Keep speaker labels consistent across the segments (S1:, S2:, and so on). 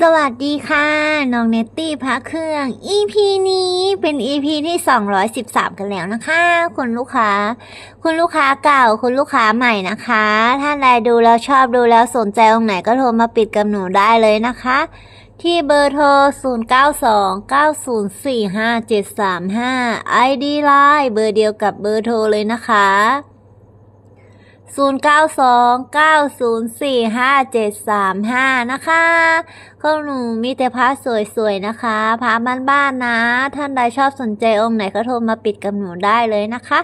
S1: สวัสดีค่ะ น้องเนตตี้พระเครื่อง EP นี้เป็น EP ที่ 213 กันแล้วนะคะ คุณลูกค้า คุณลูกค้าเก่า คุณลูกค้าใหม่นะคะ ถ้าใดดูแล้วชอบดูแล้วสนใจองไหนก็โทรมาปิดกับหนูได้เลยนะคะ ที่เบอร์โทร 0929045735 ID Line เบอร์เดียวกับเบอร์โทรเลยนะคะ 0929045735 นะคะของหนูมีแต่พระสวยๆนะคะพระบ้านๆนะ ท่านใดชอบสนใจองค์ไหนก็โทรมาปิดกับหนูได้เลยนะคะ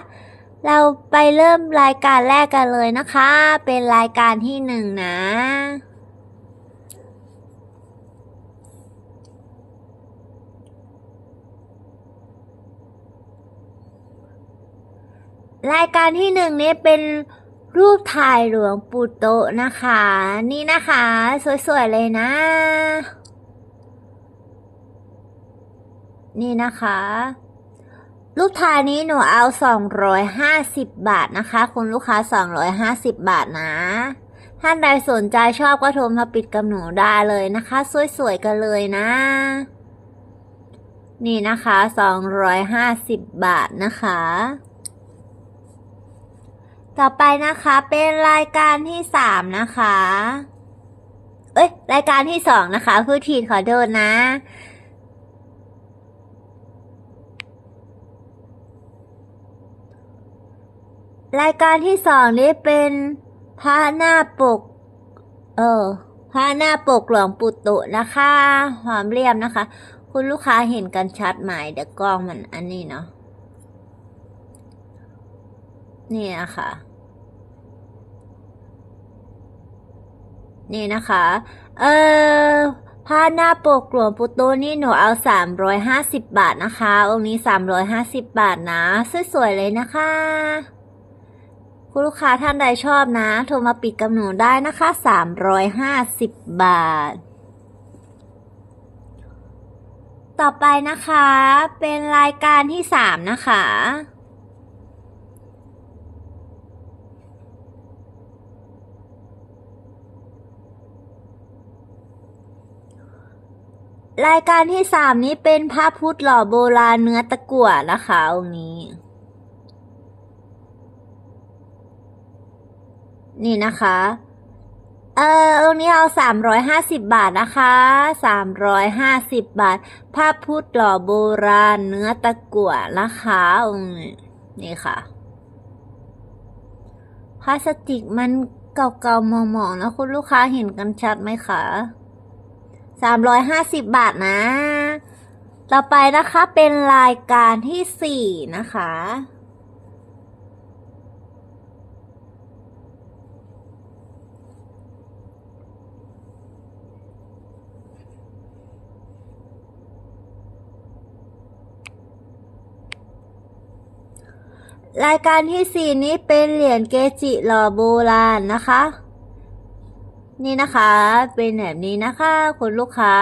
S1: เราไปเริ่มรายการแรกกันเลยนะคะ เป็นรายการที่หนึ่งนะรายการที่หนึ่งนี้เป็น รูปถ่ายหลวงปู่โตะนะคะ นี่นะคะ สวยๆเลยนะ นี่นะคะ รูปถ่ายนี้หนูเอา 250 บาทนะคะ คุณลูกค้า 250 บาทนะ ท่านใดสนใจชอบก็โทรมาปิดกับหนูได้เลยนะคะ สวยๆกันเลยนะ นี่นะคะ 250 บาทนะคะ ต่อไปนะคะเป็นรายการที่สามนะคะ เอ้ย รายการที่สองนะคะ ผู้ทีขอโทษนะ รายการที่สองนี้เป็นพระหน้าปก เออพระหน้าปกหลวงปู่ตุนะคะหอมเรียมนะคะ คุณลูกค้าเห็นกันชัดไหมเดี๋ยวกล้องมันอันนี้เนาะ นี่นะคะนี่นะคะ เอ่อผ้าหน้าปกหลวงปู่โตนี่หนูเอา 350 บาทนะคะ องค์นี้ 350 บาทนะ สวยๆเลยนะคะ คุณลูกค้าท่านใดชอบนะ โทรมาปิดกับหนูได้นะคะ 350 บาท ต่อไปนะคะ เป็นรายการที่ 3 นะคะ รายการที่สามนี้เป็นพระพุทธหล่อโบราณเนื้อตะกั่วนะคะองค์นี้ นี่นะคะ เออองค์นี้เอาสามร้อยห้าสิบบาทนะคะสามร้อยห้าสิบบาทพระพุทธหล่อโบราณเนื้อตะกั่วนะคะองค์นี้นี่ค่ะพลาสติกมันเก่าๆมองๆนะคุณลูกค้าเห็นกันชัดไหมคะ สามร้อยห้าสิบบาทนะ ต่อไปนะคะเป็นรายการที่สี่นะคะ รายการที่สี่นี้เป็นเหรียญเกจิหล่อโบราณนะคะ นี่นะคะ เป็นแบบนี้นะคะคุณลูกค้า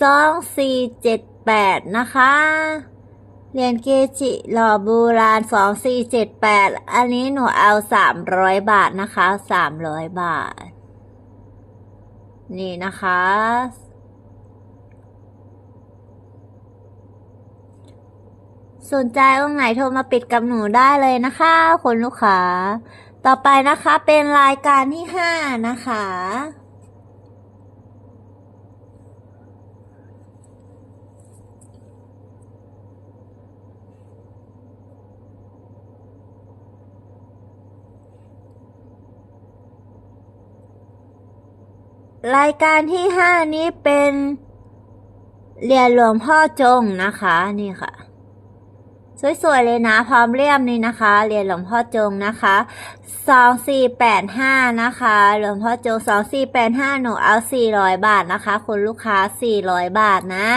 S1: สองสี่เจ็ดแปดนะคะ เรียญเกจิหล่อโบราณสองสี่เจ็ดแปดอันนี้หนูเอาสามร้อยบาทนะคะสามร้อยบาท นี่นะคะสนใจองค์ไหนโทรมาปิดกับหนูได้เลยนะคะคุณลูกค้า ต่อไปนะคะเป็นรายการที่ห้านะคะ รายการที่ห้านี้เป็นเหรียญหลวงพ่อจงนะคะ นี่ค่ะ สวยๆเลยนะ พร้อมเลี่ยมนี่นะคะ เหรียญหลวงพ่อจงนะคะสองสี่แปดห้านะคะ หลวงพ่อจงสองสี่แปดห้าหนูเอาสี่ร้อยบาทนะคะคุณลูกค้าสี่ร้อยบาทนะ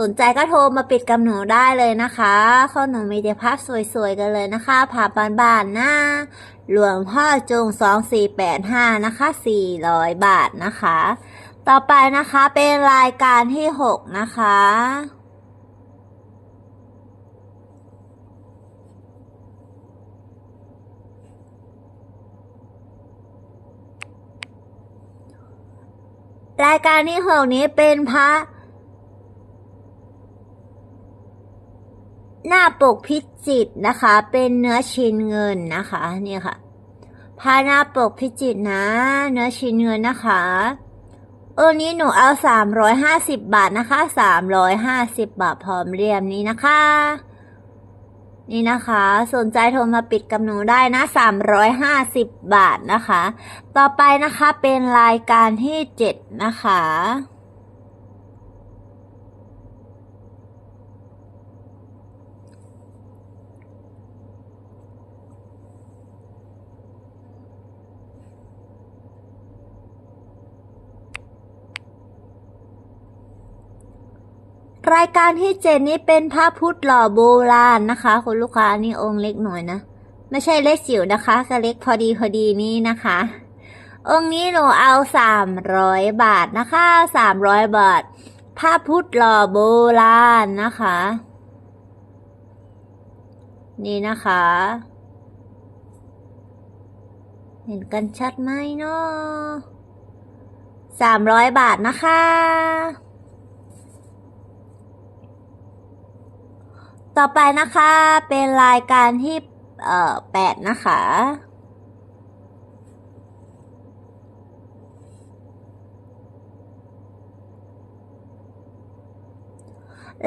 S1: สนใจก็โทรมาปิดกับหนูได้เลยนะคะข้อหนูมีแต่ภาพสวยๆกันเลยนะคะภาบานๆนะหลวงพ่อจงสองสี่แปดห้านะคะสี่ร้อยบาทนะคะ ต่อไปนะคะเป็นรายการที่หกนะคะ รายการที่หกนี้เป็นพระ หน้าปกพิจิตนะคะ เป็นเนื้อชิ้นเงินนะคะเนี่ยค่ะพระหน้าปกพิจิตนะ เนื้อชิ้นเงินนะคะเออนี้หนูเอาสามร้อยห้าสิบบาทนะคะสามร้อยห้าสิบบาทพร้อมเรียมนี้นะคะ นี่นะคะ สนใจโทรมาปิดกับหนูได้นะสามร้อยห้าสิบบาทนะคะ ต่อไปนะคะเป็นรายการที่เจ็ดนะคะ รายการที่เจ็ดนี้เป็นพระพุทธหล่อโบราณนะคะคุณลูกค้านี่องค์เล็กหน่อยนะ ไม่ใช่เล็กจิ๋วนะคะก็เล็กพอดีพอดีนี่นะคะ องค์นี้หนูเอาสามร้อยบาทนะคะสามร้อยบาทพระพุทธหล่อโบราณนะคะ นี่นะคะ เห็นกันชัดไหมเนาะสามร้อยบาทนะคะ ต่อไปนะคะเป็นรายการที่เอ่อแปดนะคะ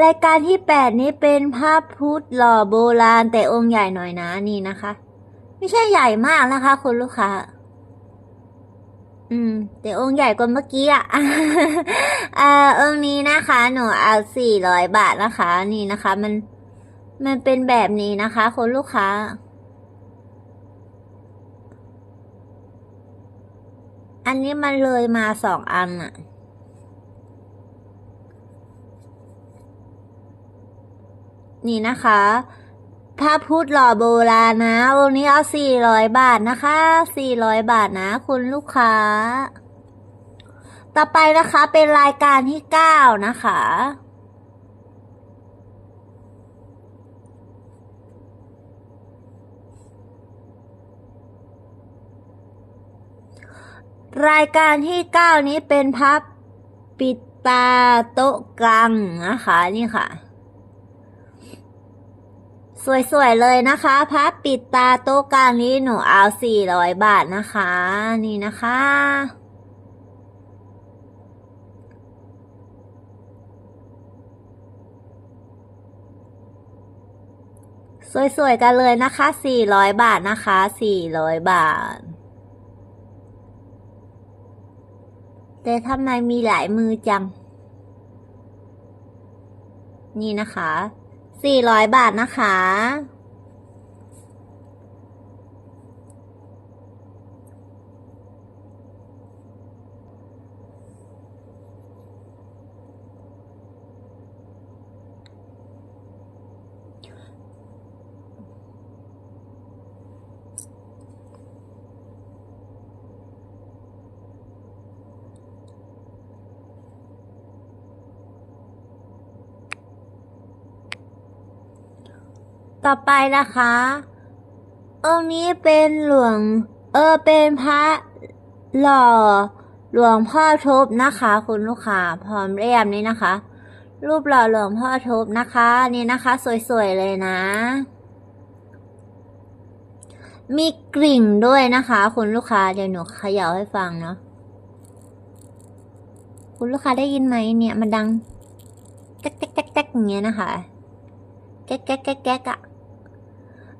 S1: รายการที่แปดนี้เป็นภาพพุทธหล่อโบราณแต่องค์ใหญ่หน่อยนะนี่นะคะ ไม่ใช่ใหญ่มากนะคะ คุณลูกค้าอืมแต่องค์ใหญ่กว่าเมื่อกี้อะเอ่าองค์นี้นะคะ หนูเอาสี่ร้อยบาทนะคะ นี่นะคะ มัน มันเป็นแบบนี้นะคะคุณลูกค้า อันนี้มันเลยมาสองอันอะนี่นะคะพระพุทธหล่อโบราณนะวันนี้เอาสี่ร้อยบาทนะคะสี่ร้อยบาทนะ คุณลูกค้า ต่อไปนะคะเป็นรายการที่เก้านะคะ รายการที่เก้านี้เป็นพับปิดตาโต๊ะกลางนะคะนี่ค่ะ สวยๆเลยนะคะพับปิดตาโต๊ะกลางนี้หนูเอาสี่ร้อยบาทนะคะ นี่นะคะสวยๆกันเลยนะคะสี่ร้อยบาทนะคะสี่ร้อยบาท แต่ทำไมมีหลายมือจัง นี่นะคะสี่ร้อยบาทนะคะ ต่อไปนะคะ องค์นี้เป็นหลวง เออเป็นพระหล่อหลวงพ่อทบนะคะ คุณลูกค้าพร้อมเรียมนี้นะคะ รูปหล่อหลวงพ่อทบนะคะ นี่นะคะ สวยๆเลยนะ มีกลิ่งด้วยนะคะ คุณลูกค้าเดี๋ยวหนูเขย่าให้ฟังเนาะคุณลูกค้าได้ยินไหมเนี่ย มันดังแก๊กแก๊กแก๊กแก๊กอย่างเงี้ยนะคะ แก๊กแก๊กแก๊กแก๊กอะ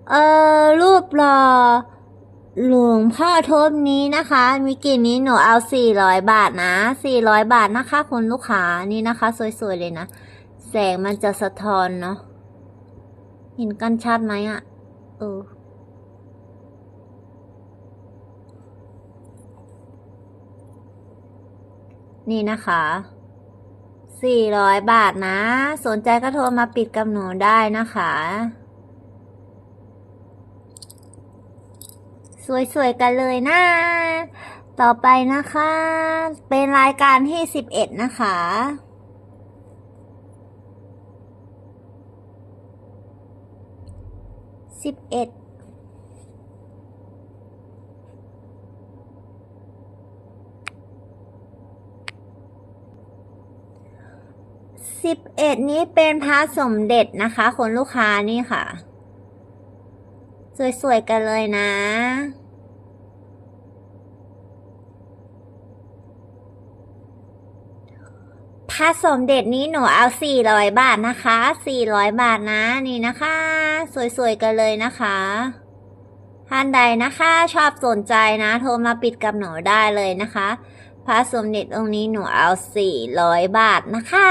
S1: เออรูปหล่อหลวงพ่อทบนี้นะคะ มีกลิ่นนี้หนูเอาสี่ร้อยบาทนะสี่ร้อยบาทนะคะคุณลูกค้านี่นะคะ สวยๆเลยนะ แสงมันจะสะท้อนเนาะเห็นกันชัดไหมอะเออนี่นะคะสี่ร้อยบาทนะ สนใจก็โทรมาปิดกับหนูได้นะคะ สวยๆกันเลยนะ ต่อไปนะคะ เป็นรายการที่สิบเอ็ดนะคะสิบเอ็ดสิบเอ็ดนี้เป็นพระสมเด็จนะคะ คนลูกค้านี่ค่ะ สวยๆกันเลยนะพระสมเด็จนี้หนูเอา400บาทนะคะ400บาทนะนี่นะคะ สวยๆกันเลยนะคะท่านใดนะคะชอบสนใจนะ โทรมาปิดกับหนูได้เลยนะคะ พระสมเด็จองค์นี้หนูเอา400บาทนะคะ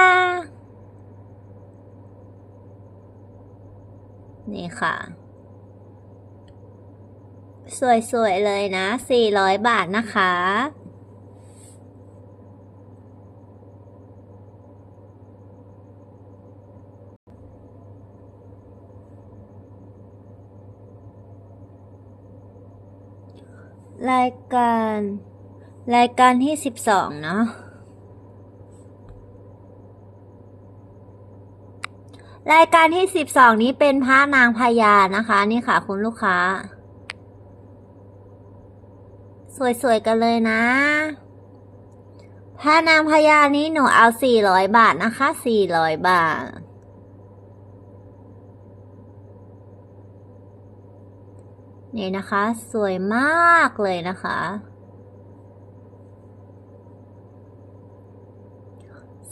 S1: นี่ค่ะ สวย ๆ เลยนะ 400 บาทนะคะ รายการ รายการที่สิบสองเนาะรายการที่สิบสองนี้เป็นพระนางพญานะคะ นี่ค่ะคุณลูกค้า สวยๆกันเลยนะพระนางพญานี้หนูเอาสี่ร้อยบาทนะคะสี่ร้อยบาท นี่นะคะ สวยมากเลยนะคะ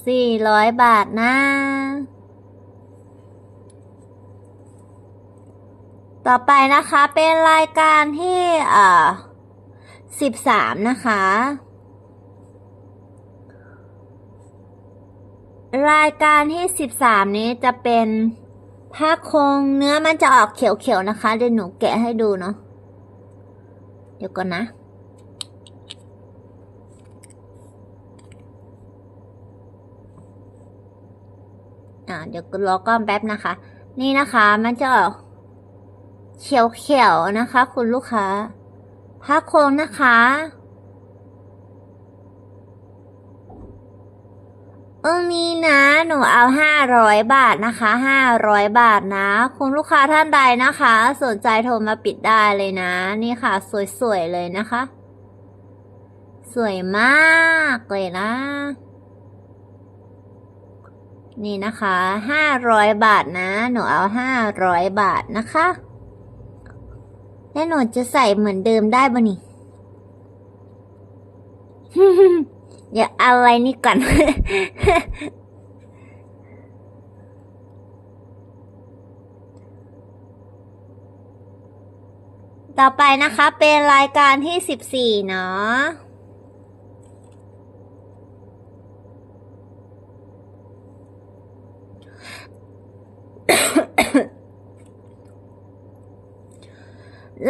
S1: สี่ร้อยบาทนะ ต่อไปนะคะเป็นรายการที่อ่อ สิบสามนะคะ รายการที่สิบสามนี้จะเป็นผ้าคงเนื้อมันจะออกเขียวๆนะคะ เดี๋ยวหนูแกะให้ดูเนาะเดี๋ยวก่อนนะอ่าเดี๋ยวรอก้อนแป๊บนะคะ นี่นะคะมันจะออกเขียวๆนะคะ คุณลูกค้า ผ้าโคงนะคะองค์นี้นะ หนูเอาห้าร้อยบาทนะคะห้าร้อยบาทนะ คุณลูกค้าท่านใดนะคะ สนใจโทรมาปิดได้เลยนะ นี่ค่ะ สวยๆเลยนะคะ สวยมากเลยนะ นี่นะคะห้าร้อยบาทนะ หนูเอาห้าร้อยบาทนะคะ แล้วหนูจะใส่เหมือนเดิมได้ปะนี่อย่าเอาอะไรนี่ก่อน ต่อไปนะคะเป็นรายการที่สิบสี่เนาะ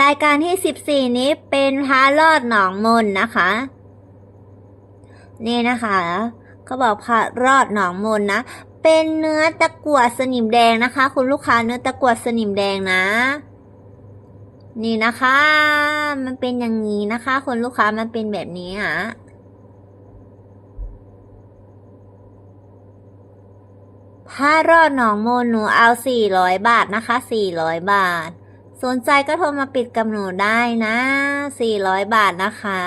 S1: รายการที่สิบสี่นี้เป็นพระรอดหนองมนนะคะ นี่นะคะเขาบอกพระรอดหนองมนนะ เป็นเนื้อตะกั่วสนิมแดงนะคะ คุณลูกค้าเนื้อตะกั่วสนิมแดงนะ นี่นะคะ มันเป็นอย่างนี้นะคะคุณลูกค้ามันเป็นแบบนี้อะผ้ารอดหนองมนหนูเอาสี่ร้อยบาทนะคะสี่ร้อยบาท สนใจก็โทรมาปิดกับหนูได้นะ 400 บาทนะคะ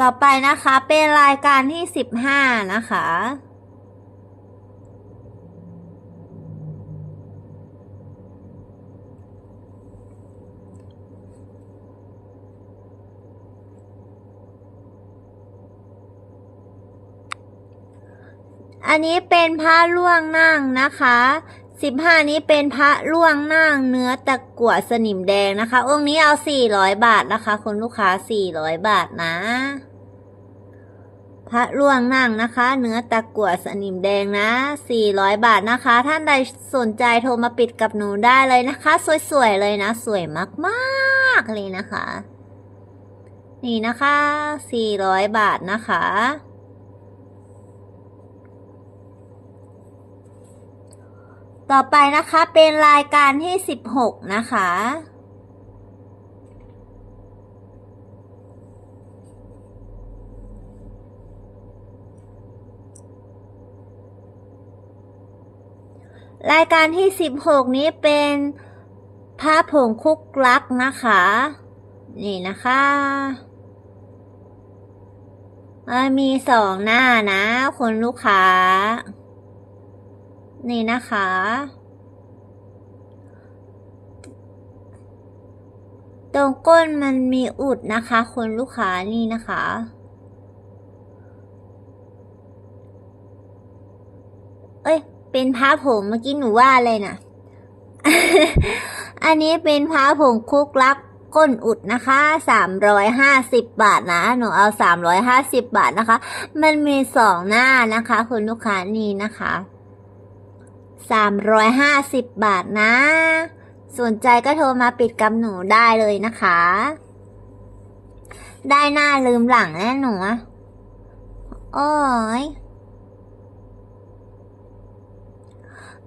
S1: ต่อไปนะคะเป็นรายการที่ 15 นะคะ อันนี้เป็นพระล่วงนั่งนะคะสิบห้านี้เป็นพระล่วงนั่งเนื้อตะกั่วสนิมแดงนะคะ องค์นี้เอาสี่ร้อยบาทนะคะคุณลูกค้าสี่ร้อยบาทนะ พระล่วงนั่งนะคะ เนื้อตะกั่วสนิมแดงนะสี่ร้อยบาทนะคะ ท่านใดสนใจโทรมาปิดกับหนูได้เลยนะคะ สวยๆเลยนะ สวยมากๆเลยนะคะ นี่นะคะสี่ร้อยบาทนะคะ ต่อไปนะคะเป็นรายการที่สิบหกนะคะ รายการที่สิบหกนี้เป็นพระผงคุกลักนะคะ นี่นะคะมันมีสองหน้านะคุณลูกค้า นี่นะคะ ตรงก้นมันมีอุดนะคะคุณลูกค้านี่นะคะ เอ้ย เป็นผ้าผมเมื่อกี้หนูว่าอะไรนะอันนี้เป็นผ้าผมคุกลักก้นอุดนะคะสามร้อยห้าสิบบาทนะ หนูเอาสามร้อยห้าสิบบาทนะคะ มันมีสองหน้านะคะ คุณลูกค้านี่นะคะ สามร้อยห้าสิบบาทนะ สนใจก็โทรมาปิดกับหนูได้เลยนะคะ ได้หน้าลืมหลังแน่หนูโอ้ย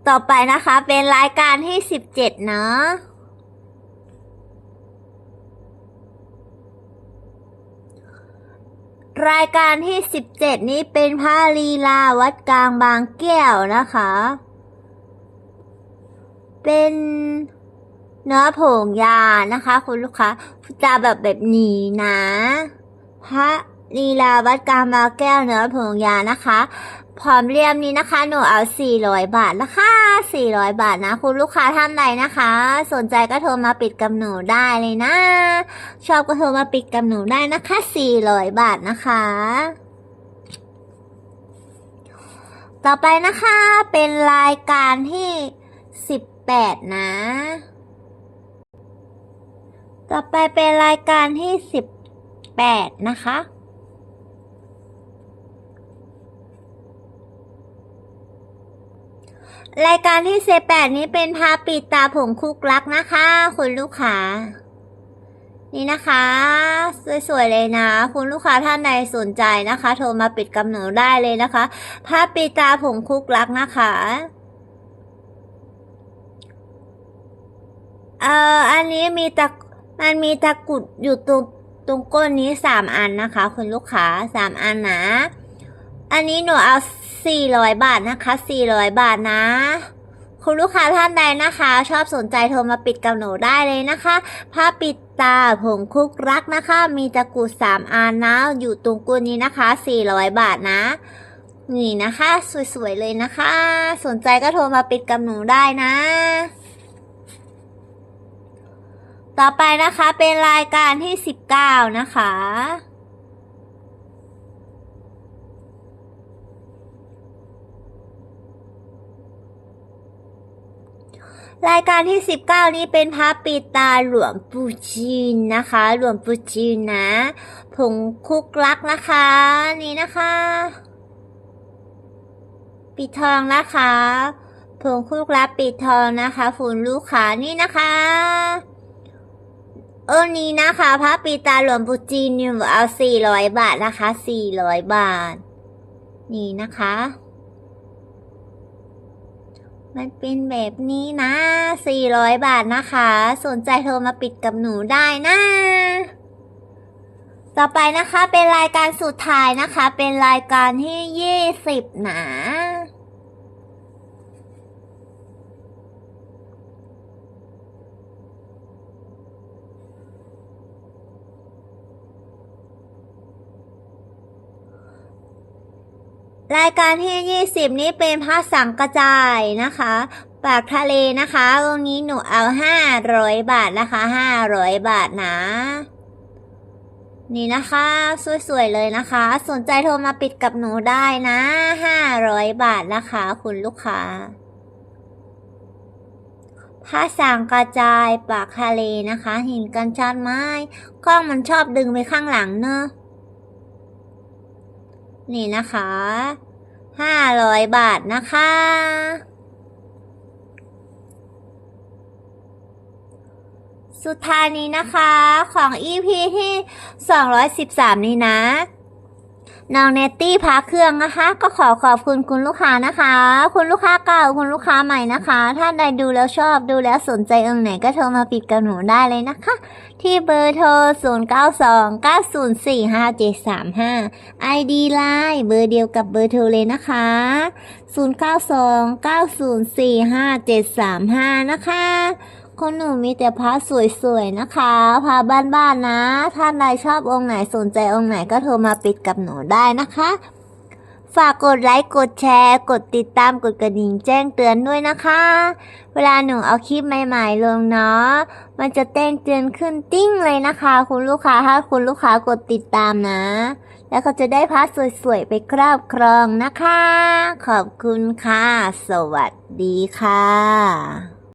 S1: ต่อไปนะคะเป็นรายการที่สิบเจ็ดเนาะรายการที่สิบเจ็ดนี้เป็นพระลีลาวัดกลางบางแก้วนะคะ เป็นเนื้อผงยานะคะ คุณลูกค้าจะแบบแบบนี้นะพระลีลาวัดกางบาแก้วเนื้อผงยานะคะพร้อมเรียมนี้นะคะ หนูเอา 400 บาทนะคะ400 บาทนะ คุณลูกค้าท่านใดนะคะ สนใจก็โทรมาปิดกับหนูได้เลยนะ ชอบก็โทรมาปิดกับหนูได้นะคะ 400 บาทนะคะ ต่อไปนะคะเป็นรายการที่ 18นะ ต่อไปเป็นรายการที่18นะคะ รายการที่เซแปดนี้เป็นพาปิดตาผงคุกลักนะคะ คุณลูกค้า นี่นะคะ สวยๆเลยนะ คุณลูกค้าท่านใดสนใจนะคะ โทรมาปิดกำเนิดได้เลยนะคะ พาปิดตาผงคุกลักนะคะ เอ่ออันนี้มีตะมันมีตะกุดอยู่ตรงตรงก้นนี้สามอันนะคะ คุณลูกค้าสามอันนะ อันนี้หนูเอาสี่ร้อยบาทนะคะสี่ร้อยบาทนะ คุณลูกค้าท่านใดนะคะ ชอบสนใจโทรมาปิดกับหนูได้เลยนะคะผ้าปิดตาผงคุกรักนะคะ มีตะกุดสามอันนะ อยู่ตรงกุนนี้นะคะสี่ร้อยบาทนะนี่นะคะ สวยๆเลยนะคะ สนใจก็โทรมาปิดกับหนูได้นะ ต่อไปนะคะเป็นรายการที่สิบเก้านะคะ รายการที่19นี้เป็นพระปิตาหลวงปู่จีนนะคะ หลวงปู่จีนนะผงคุกลักนะคะ นี่นะคะ ปิดทองนะคะผงคุกลักปิดทองนะคะฝุ่นลูกค้านี่นะคะ เออนี้นะคะพระปิดตาหลวงปู่จีนเนี่ยเอา400บาทนะคะ400บาท นี่นะคะ มันเป็นแบบนี้นะ400บาทนะคะ สนใจโทรมาปิดกับหนูได้นะ ต่อไปนะคะเป็นรายการสุดท้ายนะคะ เป็นรายการที่20นะ รายการที่ 20 นี้เป็นพระสังกระจายนะคะ ปากทะเลนะคะตรงนี้หนูเอา 500 บาทนะคะ 500 บาทนะ นี่นะคะ สวยๆเลยนะคะ สนใจโทรมาปิดกับหนูได้นะ 500 บาทนะคะ คุณลูกค้าผ้าสังกระจายปากทะเลนะคะ หินกันชัดไม้กล้องมันชอบดึงไปข้างหลังเนอะ นี่นะคะห้าร้อยบาทนะคะ สุดท้ายนี้นะคะของ EP ที่ 213 นี้นะน้องเนตตี้พาเครื่องนะคะ ก็ขอขอบคุณคุณลูกค้านะคะ คุณลูกค้าเก่าคุณลูกค้าใหม่นะคะ ถ้าใดดูแล้วชอบดูแล้วสนใจเองไหนก็โทรมาปิดกับหนูได้เลยนะคะ ที่เบอร์โทร 092 904 5735 ID Line เบอร์เดียวกับเบอร์โทรเลยนะคะ 092 904 5735 นะคะคนหนูมีแต่พระสวยๆนะคะพระบ้านๆนะท่านใดชอบองค์ไหนสนใจองค์ไหนก็โทรมาปิดกับหนูได้นะคะ ฝากกดไลค์ กดแชร์ กดติดตาม กดกระดิ่งแจ้งเตือนด้วยนะคะ เวลาหนูเอาคลิปใหม่ๆลงเนาะ มันจะแจ้งเตือนขึ้นติ้งเลยนะคะ คุณลูกค้าถ้าคุณลูกค้ากดติดตามนะ แล้วก็จะได้พาสวยๆ ไปครอบครองนะคะ ขอบคุณค่ะ สวัสดีค่ะ